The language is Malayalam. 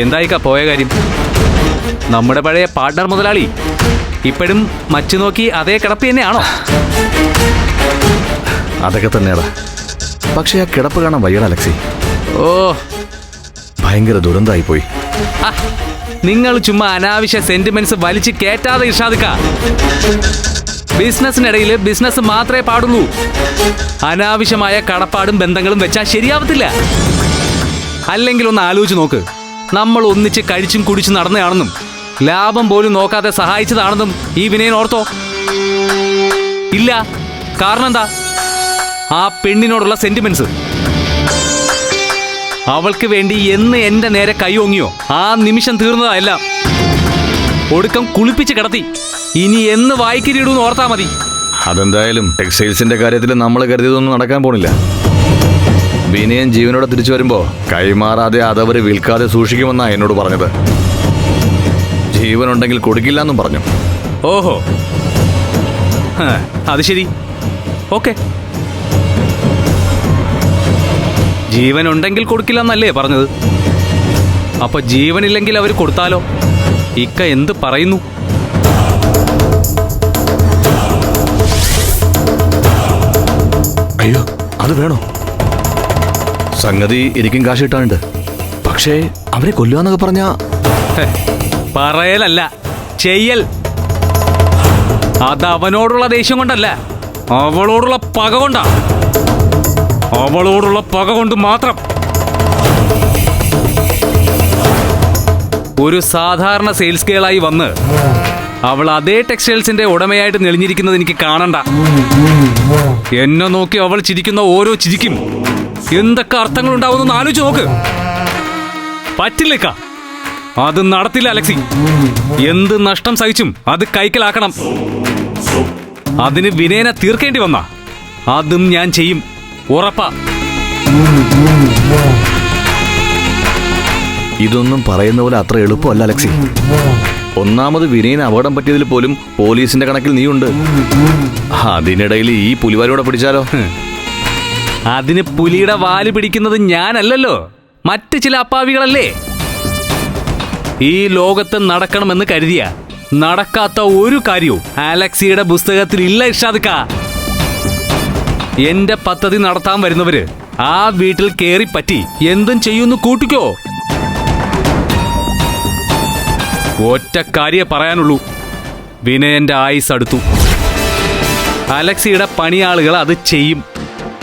എന്തായിക്കാ പോയ കാര്യം? നമ്മുടെ പഴയ പാർട്ട്ണർ മുതലാളി ഇപ്പോഴും മച്ചു നോക്കി അതേ കിടപ്പ് തന്നെയാണോ? അതൊക്കെ തന്നെയാടാ. പക്ഷെ ആ കിടപ്പ് കാണാൻ വയ്യട അലക്സി. ഓ. ഭയങ്കര ദുരന്തമായി പോയി നിങ്ങൾ ചുമ്മാ അനാവശ്യ സെന്റിമെന്റ്സ് വലിച്ചു കേറ്റാതെ ഇഷാദിക്ക ബിസിനസ്സിനിടയിൽ ബിസിനസ് മാത്രമേ പാടുള്ളൂ. അനാവശ്യമായ കടപ്പാടും ബന്ധങ്ങളും വെച്ചാൽ ശരിയാവത്തില്ല. അല്ലെങ്കിൽ ഒന്ന് ആലോചിച്ച് നോക്ക്. നമ്മൾ ഒന്നിച്ച് കഴിച്ചും കുടിച്ചും നടന്നതാണെന്നും ലാഭം പോലും നോക്കാതെ സഹായിച്ചതാണെന്നും ഈ വിനയൻ ഓർത്തോ? ഇല്ല. കാരണം എന്താ? ആ പെണ്ണിനോടുള്ള സെന്റിമെന്റ്സ് അവൾക്ക് വേണ്ടി എന്ന് എന്റെ നേരെ കൈ ഓങ്ങിയോ? ആ നിമിഷം തീർന്നതല്ല ഒടുക്കം കുളിപ്പിച്ച് കിടത്തി. ഇനി എന്ന് വായിക്കിരിടൂന്ന് ഓർത്താ മതി. അതെന്തായാലും ടെക്സ്റ്റൈൽസിന്റെ കാര്യത്തിൽ നമ്മൾ കരുതിയതൊന്നും നടക്കാൻ പോണില്ല. വിനയൻ ജീവനോടെ തിരിച്ചു വരുമ്പോ കൈമാറാതെ അതവര് വിൽക്കാതെ സൂക്ഷിക്കുമെന്നാ എന്നോട് പറഞ്ഞത്. ജീവനുണ്ടെങ്കിൽ കൊടുക്കില്ല എന്നും പറഞ്ഞു. ഓഹോ. അത് ശരി. ഓക്കെ. ജീവൻ ഉണ്ടെങ്കിൽ കൊടുക്കില്ലെന്നല്ലേ പറഞ്ഞത്. അപ്പൊ ജീവനില്ലെങ്കിൽ അവർ കൊടുത്താലോ? ഇക്ക എന്ത് പറയുന്നു? അയ്യോ അത് വേണോ? സംഗതി എനിക്കും കാശ് കിട്ടാനുണ്ട് പക്ഷേ അവരെ കൊല്ലുകയെന്നൊക്കെ പറഞ്ഞാ പറയലല്ല ചെയ്യൽ. അത് അവനോടുള്ള ദേഷ്യം കൊണ്ടല്ല അവളോടുള്ള പക കൊണ്ടാ. അവളോടുള്ള പക കൊണ്ട് മാത്രം. ഒരു സാധാരണ സെയിൽസ് ഗേളായി വന്ന് അവൾ അതേ ടെക്സ്റ്റൈൽസിന്റെ ഉടമയായിട്ട് നെളിഞ്ഞിരിക്കുന്നത് എനിക്ക് കാണണ്ട. എന്നെ നോക്കി അവൾ ചിരിക്കുന്ന ഓരോ ചിരിക്കും. എന്തൊക്കെ അർത്ഥങ്ങൾ ഉണ്ടാവുമെന്ന് ആലോചിച്ച് നോക്ക്. പറ്റില്ലേക്ക. അത് നടത്തില്ല അലക്സി. എന്ത് നഷ്ടം സഹിച്ചും അത് കൈക്കലാക്കണം. അതിന് വിനയനെ തീർക്കേണ്ടി വന്ന. അതും ഞാൻ ചെയ്യും. ഉറപ്പാ. ഇതൊന്നും പറയുന്ന പോലെ അത്ര എളുപ്പമല്ല അലക്സി. ഒന്നാമത് വിനയന് അപകടം പറ്റിയതിൽ പോലും പോലീസിന്റെ കണക്കിൽ നീയുണ്ട്. അതിനിടയിൽ ഈ പുലിവാരോടെ പിടിച്ചാലോ? അതിന് പുലിയുടെ വാൽ പിടിക്കുന്നത് ഞാനല്ലല്ലോ. മറ്റ് ചില അപ്പാവികളല്ലേ? ഈ ലോകത്ത് നടക്കണമെന്ന് കരുതിയ നടക്കാത്ത ഒരു കാര്യവും അലക്സിയുടെ പുസ്തകത്തിൽ ഇല്ല ഇഷാദ്ക്ക എന്റെ പദ്ധതി നടത്താൻ വരുന്നവര് ആ വീട്ടിൽ കേറി പറ്റി എന്തും ചെയ്യുന്നു കൂട്ടിക്കോ. ഒറ്റ കാര്യേ പറയാനുള്ളൂ. വിനയന്റെ ആയുസ് അടുത്തു. അലക്സിയുടെ പണിയാളുകൾ അത് ചെയ്യും.